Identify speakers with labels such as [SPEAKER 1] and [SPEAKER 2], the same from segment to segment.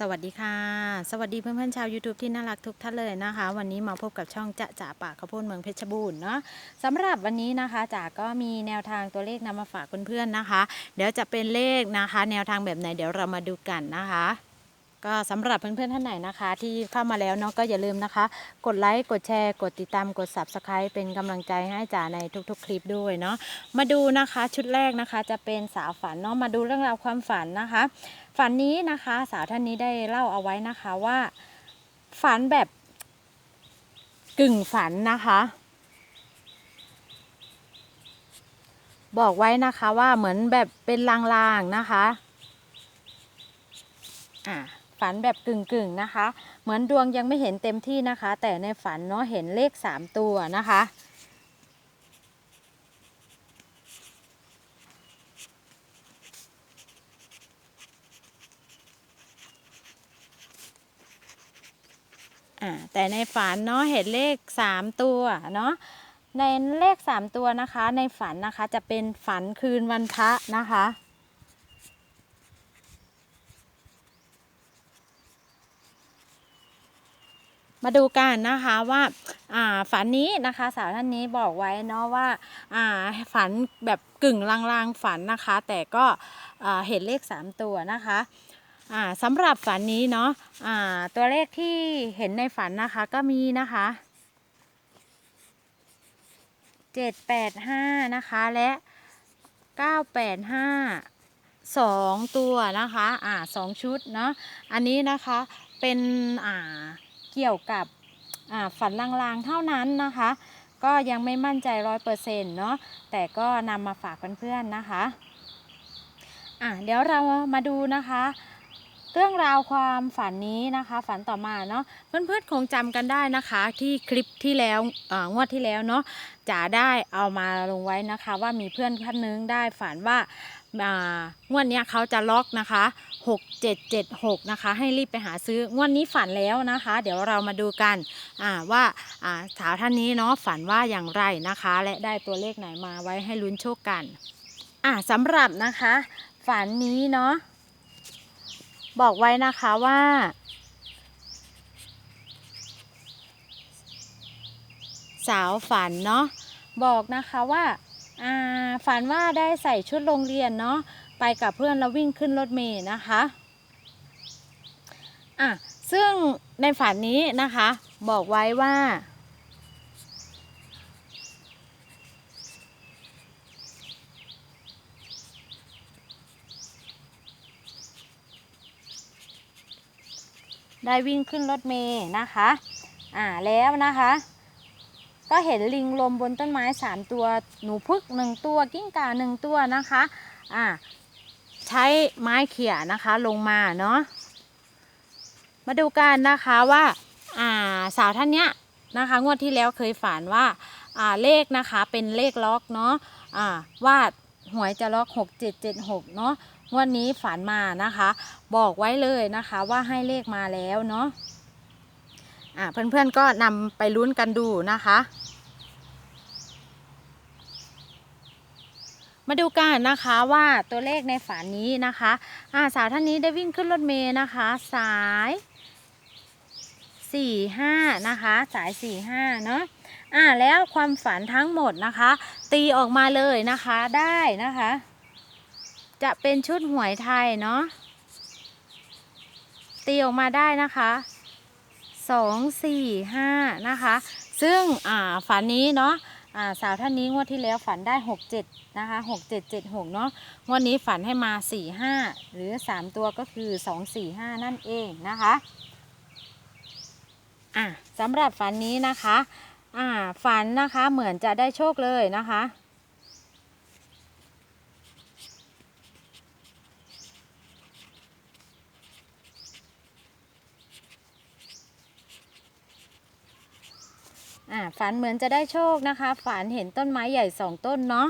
[SPEAKER 1] สวัสดีค่ะ สวัสดีเพื่อนๆชาว YouTube ที่น่ารักทุกท่านเลยนะคะ วันนี้มาพบกับช่องจะจ่าป่าข้าวโพดเมืองเพชรบูรณ์เนาะสำหรับวันนี้นะคะจ่าก็มีแนวทางตัวเลขนำมาฝากเพื่อนๆนะคะ เดี๋ยวจะเป็นเลขนะคะ แนวทางแบบไหนเดี๋ยวเรามาดูกันนะคะ ก็สำหรับเพื่อนๆท่านไหนนะคะ ที่เข้ามาแล้วเนาะก็อย่าลืมนะคะ กดไลค์กดแชร์กดติดตามกด Subscribe เป็นกำลังใจให้จ๋าในทุกๆ คลิปด้วยเนาะมาดูนะคะชุดแรกนะคะจะเป็นสาวฝันเนาะมาดูเรื่องราวความฝันนะคะ ฝันนี้นะคะสาวท่านนี้ได้เล่าเอาไว้นะคะว่า ฝันแบบกึ่งฝันนะคะบอกไว้นะคะว่าเหมือนแบบเป็นลางๆนะคะ อ่า ฝันแบบกึ่งๆนะคะ เหมือนดวงยังไม่เห็นเต็มที่นะคะ แต่ในฝันเนาะเห็นเลขสามตัวนะคะแต่ในฝันเนาะเห็นเลขสามตัวเนาะในเลขสามตัวนะคะ ในฝันนะคะจะเป็นฝันคืนวันพระนะคะ มาดูกันนะคะว่าาฝันนี้นะคะสาวท่านนี้บอกไว้เนาะว่าาฝันแบบกึ่งลางๆฝันนะคะ แต่ก็เห็นเลขสามตัวนะคะาสำหรับฝันนี้เนาะตัวเลขที่เห็นในฝันนะคะก็มีนะคะเจ็ดแปดห้านะคะและเก้าแปดห้าสองตัวนะคะอ่าสองชุดเนาะอันนี้นะคะเป็นอ่า เกี่ยวกับฝันลางๆเท่านั้นนะคะ ก็ยังไม่มั่นใจร้อยเปอร์เซ็นต์เนาะแต่ก็นำมาฝากเพื่อนๆนะคะอะเดี๋ยวเรามาดูนะคะเรื่องราวความฝันนี้นะคะ ฝันต่อมาเนาะเพื่อนๆคงจำกันได้นะคะ ที่คลิปที่แล้วอ่างวดที่แล้วเนาะจ๋าได้เอามาลงไว้นะคะ ว่ามีเพื่อนท่านนึงได้ฝันว่า งวดนี้เขาจะล็อกนะคะ 6776 นะคะ ให้รีบไปหาซื้องวดนี้ฝันแล้วนะคะ เดี๋ยวเรามาดูกันว่าสาวท่านนี้เนาะฝันว่าอย่างไรนะคะ และได้ตัวเลขไหนมาไว้ให้ลุ้นโชคกันสำหรับนะคะ ฝันนี้เนาะบอกไว้นะคะว่าสาวฝันเนาะบอกนะคะว่า ฝันว่าได้ใส่ชุดโรงเรียนเนาะไปกับเพื่อนแล้ววิ่งขึ้นรถเมล์นะคะอะซึ่งในฝันนี้นะคะบอกไว้ว่าได้วิ่งขึ้นรถเมล์นะคะ อ่า แล้วนะคะ ก็เห็นลิงลมบนต้นไม้สามตัว หนูพึกหนึ่งตัวกิ้งก่าหนึ่งตัวนะคะอ่าใช้ไม้เขี่ยนะคะลงมาเนาะมาดูกันนะคะว่าอ่าสาวท่านเนี้ยนะคะงวดที่แล้วเคยฝันว่าอ่าเลขนะคะเป็นเลขล็อกเนาะอ่าว่าหวยจะล็อกหกเจ็ดเจ็ดหกเนาะงวดนี้ฝันมานะคะ บอกไว้เลยนะคะว่าให้เลขมาแล้วเนาะอ่าเพื่อนๆก็นำไปลุ้นกันดูนะคะ มาดูกันนะคะว่าตัวเลขในฝันนี้นะคะอาสาวท่านนี้ได้วิ่งขึ้นรถเมล์นะคะ สายสี่ห้านะคะสายสี่ห้าเนาะอ่าแล้วความฝันทั้งหมดนะคะ ตีออกมาเลยนะคะได้นะคะ จะเป็นชุดหวยไทยเนาะตีออกมาได้นะคะสองสี่ห้านะคะ ซึ่งอ่าฝันนี้เนาะ สาวท่านนี้งวดที่แล้วฝันได้หกเจ็ดนะคะหกเจ็ดเจ็ดหกเนาะงวดนี้ฝันให้มาสี่ห้าหรือสามตัวก็คือสองสี่ห้านั่นเองนะคะอ่าสำหรับฝันนี้นะคะอ่าฝันนะคะเหมือนจะได้โชคเลยนะคะ อ่าฝันเหมือนจะได้โชคนะคะ ฝันเห็นต้นไม้ใหญ่สองต้นเนาะ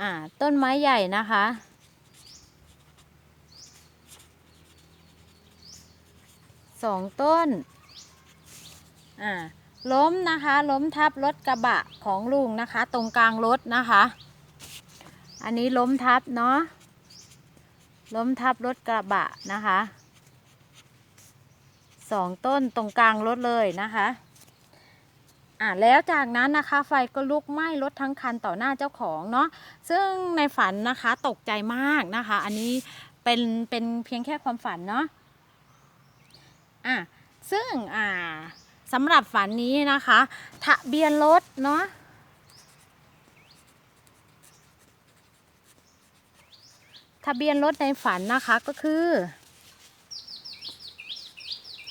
[SPEAKER 1] อ่าต้นไม้ใหญ่นะคะ สองต้นอ่าล้มนะคะ ล้มทับรถกระบะของลุงนะคะ ตรงกลางรถนะคะ อันนี้ล้มทับเนาะล้มทับรถกระบะนะคะสองต้นตรงกลางรถเลยนะคะ อ่าแล้วจากนั้นนะคะไฟก็ลุกไหม้รถทั้งคันต่อหน้าเจ้าของเนาะซึ่งในฝันนะคะตกใจมากนะคะ อันนี้เป็นเป็นเพียงแค่ความฝันเนาะอะซึ่งอ่าสำหรับฝันนี้นะคะทะเบียนรถเนาะทะเบียนรถในฝันนะคะก็คือ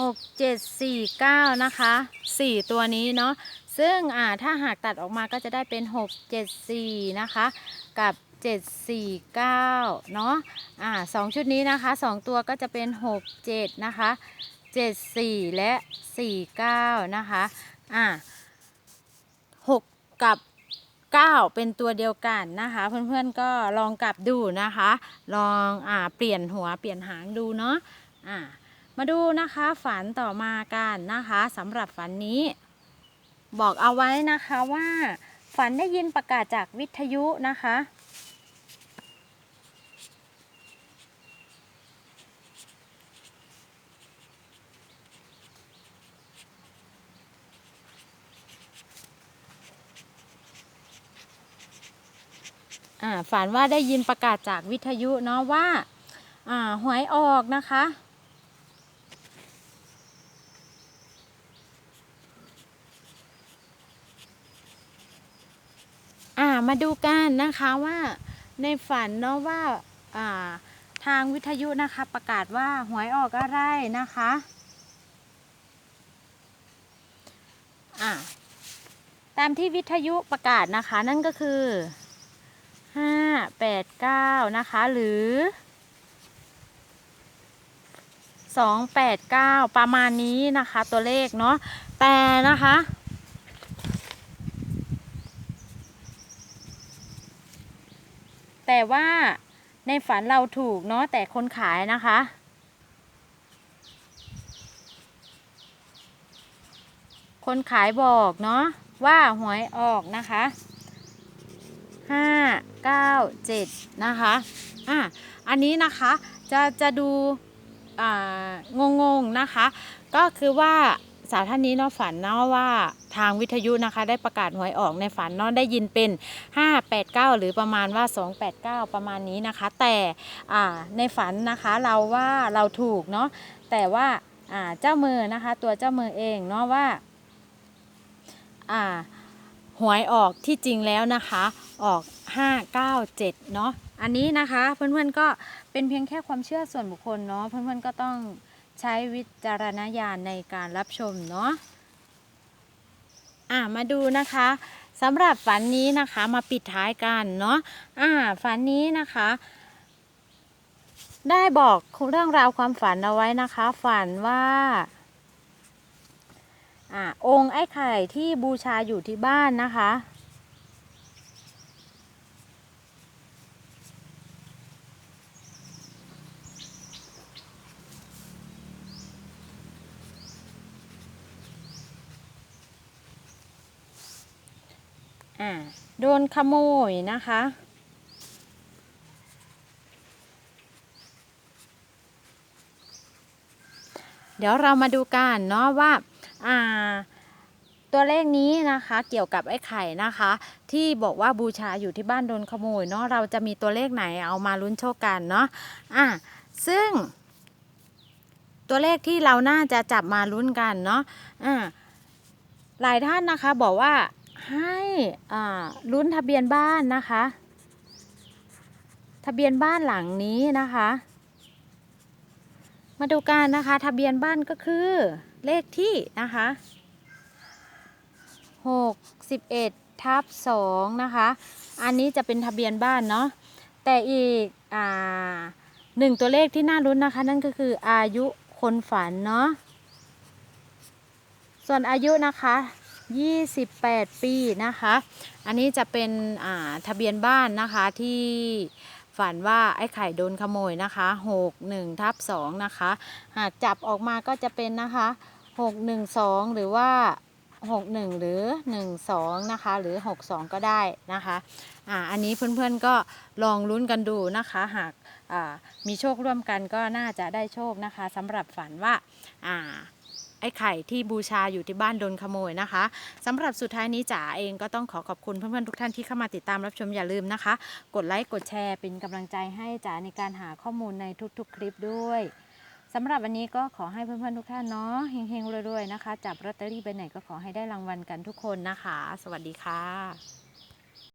[SPEAKER 1] หกเจ็ดสี่เก้านะคะสี่ตัวนี้เนาะซึ่งอ่าถ้าหากตัดออกมาก็จะได้เป็นหกเจ็ดสี่นะคะ กับเจ็ดสี่เก้าเนาะอ่าสองชุดนี้นะคะสองตัวก็จะเป็นหกเจ็ดนะคะเจ็ดสี่และสี่เก้านะคะอ่าหกกับ 9 เป็นตัวเดียวกันนะคะ เพื่อนๆก็ลองกลับดูนะคะ ลองอ่าเปลี่ยนหัวเปลี่ยนหางดูเนาะอ่า มาดูนะคะฝันต่อมากันนะคะสำหรับฝันนี้ บอกเอาไว้นะคะว่าฝันได้ยินประกาศจากวิทยุนะคะ ฝันว่าได้ยินประกาศจากวิทยุเนาะว่าอ่าหวยออกนะคะ อ่ามาดูกันนะคะว่าในฝันเนาะว่าอ่าทางวิทยุนะคะ ประกาศว่าหวยออกอะไรนะคะอ่าตามที่วิทยุประกาศนะคะ นั่นก็คือห้าแปดเก้านะคะ หรือสองแปดเก้าประมาณนี้นะคะ ตัวเลขเนาะแต่นะคะ แต่ว่าในฝันเราถูกเนาะแต่คนขายนะคะ คนขายบอกเนาะว่าหวยออกนะคะห้าเก้าเจ็ดนะคะอะอันนี้นะคะจะจะดูอ่างงงๆนะคะ ก็คือว่า สาวท่านนี้เนาะฝันเนาะว่าทางวิทยุนะคะ ได้ประกาศหวยออกในฝันเนาะได้ยินเป็น 589 หรือประมาณว่า 289 ประมาณนี้นะคะ แต่ในฝันนะคะเราว่าเราถูกเนาะแต่ว่าเจ้ามือนะคะ ตัวเจ้ามือเองเนาะว่าหวยออกที่จริงแล้วนะคะ ออก 597 เนาะอันนี้นะคะเพื่อนๆก็เป็นเพียงแค่ความเชื่อส่วนบุคคลเนาะเพื่อนๆก็ต้อง ใช้วิจารณญาณในการรับชมเนาะอะมาดูนะคะสำหรับฝันนี้นะคะมาปิดท้ายกันเนาะอ่าฝันนี้นะคะ ได้บอกเรื่องราวความฝันเอาไว้นะคะ ฝันว่าอ่าองค์ไอ้ไข่ที่บูชาอยู่ที่บ้านนะคะ อ่าโดนขโมยนะคะ เดี๋ยวเรามาดูกันเนาะว่าอ่าตัวเลขนี้นะคะเกี่ยวกับไอ้ไข่นะคะ ที่บอกว่าบูชาอยู่ที่บ้านโดนขโมยเนาะเราจะมีตัวเลขไหนเอามาลุ้นโชคกันเนาะอะซึ่ง ตัวเลขที่เราน่าจะจับมาลุ้นกันเนาะอะหลายท่านนะคะบอกว่า ให้ลุ้นทะเบียนบ้านนะคะ ทะเบียนบ้านหลังนี้นะคะ มาดูกันนะคะ ทะเบียนบ้านก็คือเลขที่นะคะหกสิบเอ็ดทับสองนะคะ อันนี้จะเป็นทะเบียนบ้านเนาะ แต่อีกอ่าหนึ่งตัวเลขที่น่ารุ้นนะคะ นั่นก็คืออายุคนฝันเนาะ ส่วนอายุนะคะ 28 ปีนะคะ อันนี้จะเป็นทะเบียนบ้านนะคะที่ฝันว่าไอ้ไข่โดนขโมยนะคะ6 1ทับ2นะคะ หากจับออกมาก็จะเป็นนะคะ 6 1 2 หรือว่า 61 หรือ 12 นะคะ หรือ 62 ก็ได้นะคะอ่าอันนี้เพื่อนๆก็ลองลุ้นกันดูนะคะ หากมีโชคร่วมกันก็น่าจะได้โชคนะคะสำหรับฝันว่าอ่า ไอ้ไข่ที่บูชาอยู่ที่บ้านโดนขโมยนะคะสำหรับสุดท้ายนี้จ๋าเองก็ต้องขอขอบคุณเพื่อนๆทุกท่านที่เข้ามาติดตามรับชมอย่าลืมนะคะ กดไลค์กดแชร์เป็นกำลังใจให้จ๋าในการหาข้อมูลในทุกๆ คลิปด้วยสำหรับวันนี้ก็ขอให้เพื่อนๆทุกท่านเนาะเฮงๆรวยๆนะคะ จับลอตเตอรี่ไปไหนก็ขอให้ได้รางวัลกันทุกคนนะคะ สวัสดีค่ะ